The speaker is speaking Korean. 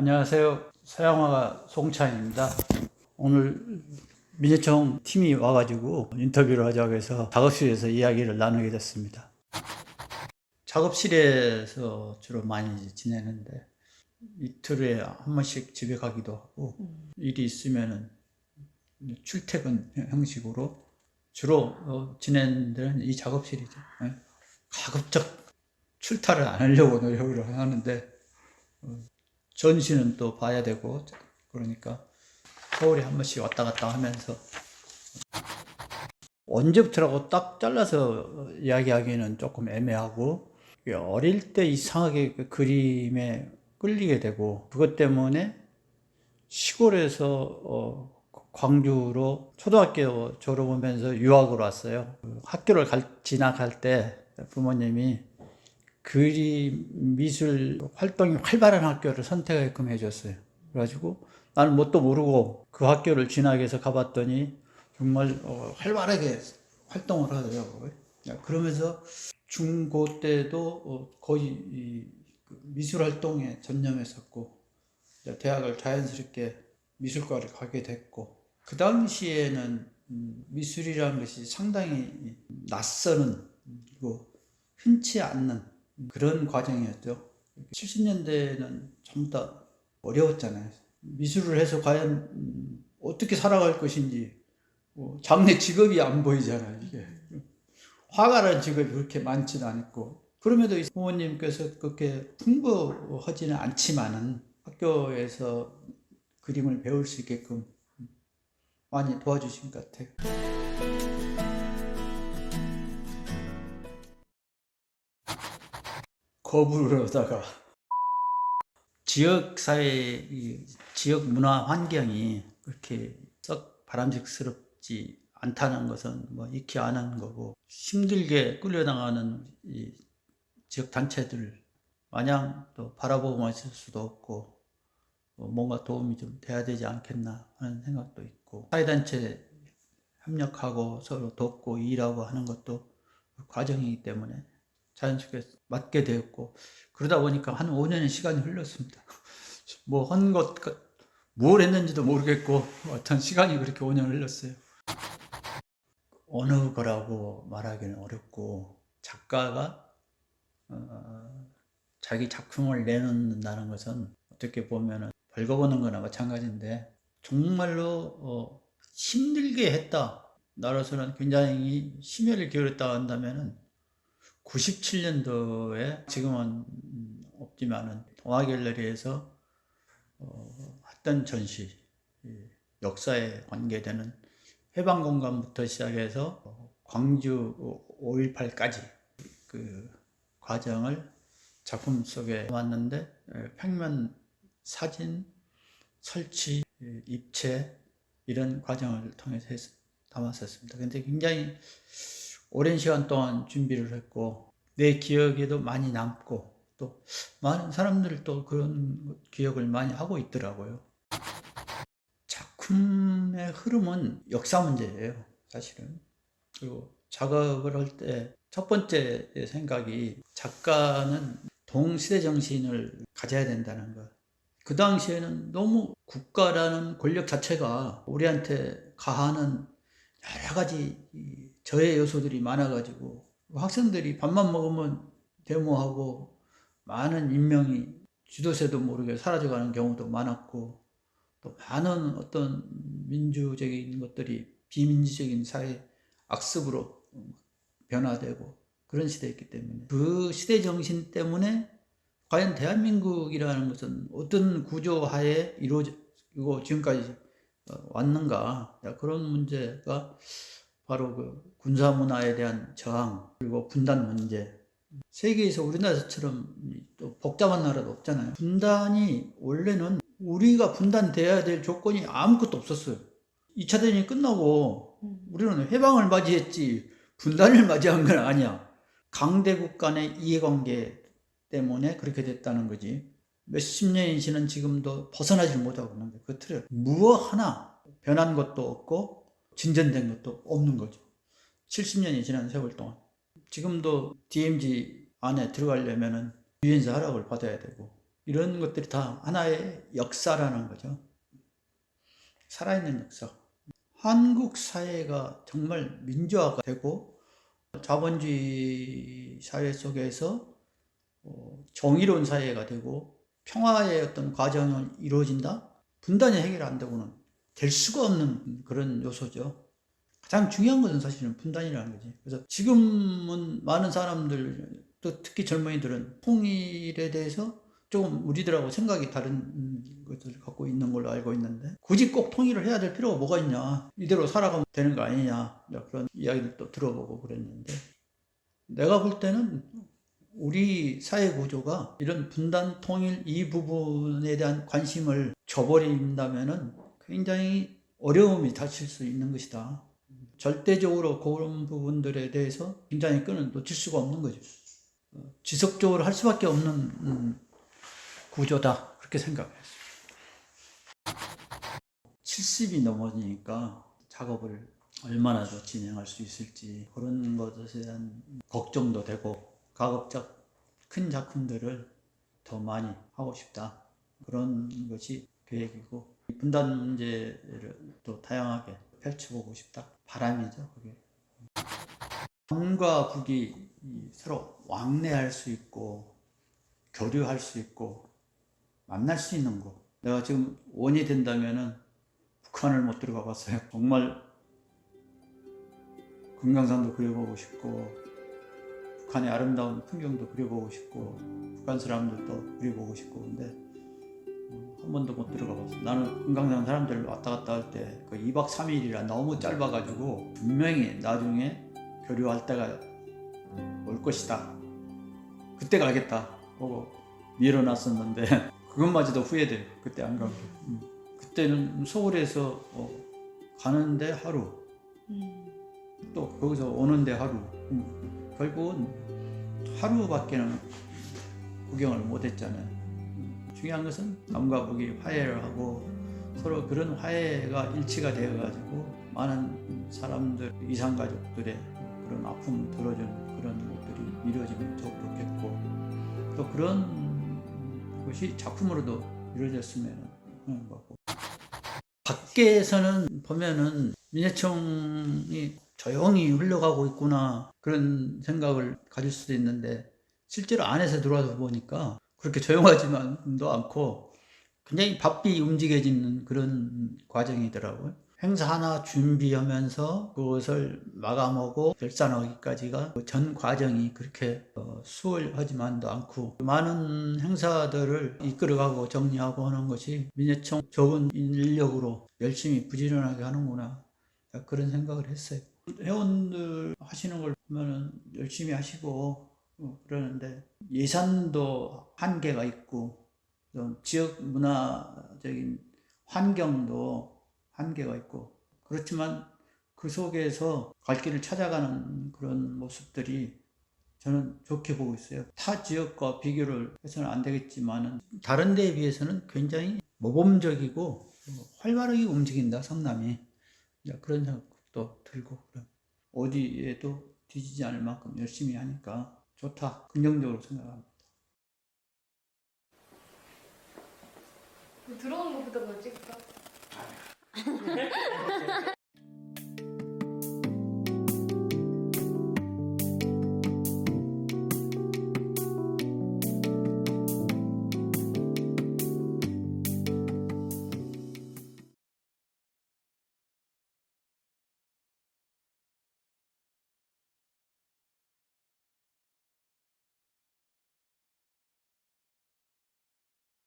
안녕하세요. 서양화가 송찬입니다. 오늘 민예청 팀이 와가지고 인터뷰를 하자고 해서 작업실에서 이야기를 나누게 됐습니다. 작업실에서 주로 많이 지내는데 이틀에 한 번씩 집에 가기도 하고 일이 있으면은 출퇴근 형식으로 주로 어, 지내는 데는 이 작업실이죠. 예. 가급적 출타를 안 하려고 노력을 하는데 어, 전시는 또 봐야 되고 그러니까 서울에 한 번씩 왔다 갔다 하면서 언제부터라고 딱 잘라서 이야기하기는 조금 애매하고 어릴 때 이상하게 그 그림에 끌리게 되고 그것 때문에 시골에서 어, 광주로 초등학교 졸업하면서 유학을 왔어요. 그 학교를 갈, 지나갈 때 부모님이 그림 미술 활동이 활발한 학교를 선택하게끔 해줬어요. 그래가지고 나는 뭣도 모르고 그 학교를 지나게 해서 가봤더니 정말 어, 활발하게 활동을 하더라고요. 그러면서 중고 때도 어, 거의 이, 그 미술 활동에 전념했었고 대학을 자연스럽게 미술과를 가게 됐고 그 당시에는 음, 미술이라는 것이 상당히 낯서는 그리고 흔치 않는 그런 과정이었죠. 70년대는 전부 다 어려웠잖아요. 미술을 해서 과연 음, 어떻게 살아갈 것인지 뭐 장래 직업이 안 보이잖아요. 이게 화가라는 직업이 그렇게 많지도 않고 그럼에도 이 부모님께서 그렇게 풍부하지는 않지만은 학교에서 그림을 배울 수 있게끔 많이 도와주신 것 같아요. 거부를 하다가. 지역 사회, 이 지역 문화 환경이 그렇게 썩 바람직스럽지 않다는 것은 뭐 익히 아는 거고 힘들게 끌려나가는 이 지역 단체들 마냥 또 바라보고만 있을 수도 없고 뭐 뭔가 도움이 좀 돼야 되지 않겠나 하는 생각도 있고 사회단체 협력하고 서로 돕고 일하고 하는 것도 과정이기 때문에 자연스럽게 맞게 되었고 그러다 보니까 한 5년의 시간이 흘렀습니다. 뭐 한 것, 뭘 했는지도 모르겠고 어떤 시간이 그렇게 5년 흘렀어요. 어느 거라고 말하기는 어렵고 작가가 어, 자기 작품을 내놓는다는 것은 어떻게 보면은 벌거벗는 거나 마찬가지인데 정말로 어, 힘들게 했다. 나로서는 굉장히 심혈을 기울였다 한다면은 97년도에 지금은 없지만은 동아갤러리에서 어, 했던 전시 역사에 관계되는 해방공간부터 시작해서 광주 5.18까지 그 과정을 작품 속에 왔는데 평면 사진 설치 입체 이런 과정을 통해서 담았었습니다. 근데 굉장히 오랜 시간 동안 준비를 했고 내 기억에도 많이 남고 또 많은 사람들이 또 그런 기억을 많이 하고 있더라고요. 작품의 흐름은 역사 문제예요, 사실은. 그리고 작업을 할 때 첫 번째 생각이 작가는 동시대 정신을 가져야 된다는 것. 그 당시에는 너무 국가라는 권력 자체가 우리한테 가하는 여러 가지 저해 요소들이 많아가지고 학생들이 밥만 먹으면 데모하고 많은 인명이 쥐도새도 모르게 사라져가는 경우도 많았고 또 많은 어떤 민주적인 것들이 비민주적인 사회 악습으로 변화되고 그런 시대였기 때문에 그 시대 정신 때문에 과연 대한민국이라는 것은 어떤 구조 하에 이루어지고 지금까지 왔는가? 그런 문제가 바로 그 군사 문화에 대한 저항 그리고 분단 문제. 세계에서 우리나라처럼 또 복잡한 나라도 없잖아요. 분단이 원래는 우리가 분단돼야 될 조건이 아무것도 없었어요. 2차 대전이 끝나고 우리는 해방을 맞이했지 분단을 맞이한 건 아니야. 강대국 간의 이해관계 때문에 그렇게 됐다는 거지. 몇십 년이 지난 지금도 벗어나질 못하고 있는 그 틀을 무엇 하나 변한 것도 없고 진전된 것도 없는 거죠 70년이 지난 세월 동안 지금도 DMZ 안에 들어가려면은 유엔사 허락을 받아야 되고 이런 것들이 다 하나의 역사라는 거죠. 살아있는 역사. 한국 사회가 정말 민주화가 되고 자본주의 사회 속에서 어, 정의로운 사회가 되고 평화의 어떤 과정이 이루어진다? 분단이 해결 안 되고는 될 수가 없는 그런 요소죠. 가장 중요한 것은 사실은 분단이라는 거지. 그래서 지금은 많은 사람들, 또 특히 젊은이들은 통일에 대해서 조금 우리들하고 생각이 다른 음, 것들을 갖고 있는 걸로 알고 있는데 굳이 꼭 통일을 해야 될 필요가 뭐가 있냐 이대로 살아가면 되는 거 아니냐 그런 이야기를 또 들어보고 그랬는데 내가 볼 때는 우리 사회 구조가 이런 분단 통일 이 부분에 대한 관심을 줘버린다면은 굉장히 어려움이 닥칠 수 있는 것이다. 절대적으로 그런 부분들에 대해서 굉장히 끈을 놓칠 수가 없는 거죠. 어, 지속적으로 할 수밖에 없는 음, 구조다 그렇게 생각했어요. 70이 넘어지니까 작업을 얼마나 더 진행할 수 있을지 그런 것에 대한 걱정도 되고 가급적 큰 작품들을 더 많이 하고 싶다 그런 것이 계획이고 분단 문제를 또 다양하게 펼쳐보고 싶다 바람이죠 그게 남과 북이 이 서로 왕래할 수 있고 교류할 수 있고 만날 수 있는 곳. 내가 지금 원이 된다면은 북한을 못 들어가 봤어요. 정말 금강산도 그려보고 싶고 북한의 아름다운 풍경도 그려보고 싶고 북한 사람들도 그려보고 싶고 근데 어, 한 번도 못 들어가 봤어요. 나는 금강산 사람들 왔다 갔다 할 때 그 2박 3일이라 너무 짧아가지고 분명히 나중에 교류할 때가 올 것이다. 그때 가겠다. 보고 밀어놨었는데 그것마저도 후회돼요. 그때 안 가고. 음. 그때는 서울에서 어, 가는데 하루, 또 거기서 오는데 하루. 음. 결국은 하루밖에는 구경을 못했잖아요. 음. 중요한 것은 남과 북이 화해를 하고 서로 그런 화해가 일치가 되어가지고 많은 사람들, 이산가족들의 그런 아픔 들어주는 그런 것들이 이루어지면 더 좋겠고 또 그런 것이 작품으로도 이루어졌으면 하는 거고 밖에서는 보면은 민해청이 조용히 흘러가고 있구나 그런 생각을 가질 수도 있는데 실제로 안에서 들어와서 보니까 그렇게 조용하지만도 않고 굉장히 바삐 움직여지는 그런 과정이더라고요. 행사 하나 준비하면서 그것을 마감하고 결산하기까지가 그전 과정이 그렇게 어, 수월하지만도 않고 많은 행사들을 이끌어가고 정리하고 하는 것이 민해청 적은 인력으로 열심히 부지런하게 하는구나 그런 생각을 했어요. 회원들 하시는 걸 보면은 열심히 하시고 어, 그러는데 예산도 한계가 있고 좀 지역 문화적인 환경도 한계가 있고 그렇지만 그 속에서 갈 길을 찾아가는 그런 모습들이 저는 좋게 보고 있어요. 타 지역과 비교를 해서는 안 되겠지만은 다른 데에 비해서는 굉장히 모범적이고 활발하게 움직인다 성남이 그런 생각도 들고. 어디에도 뒤지지 않을 만큼 열심히 하니까 좋다. 긍정적으로 생각합니다. 들어오는 것보다 멋지겠다.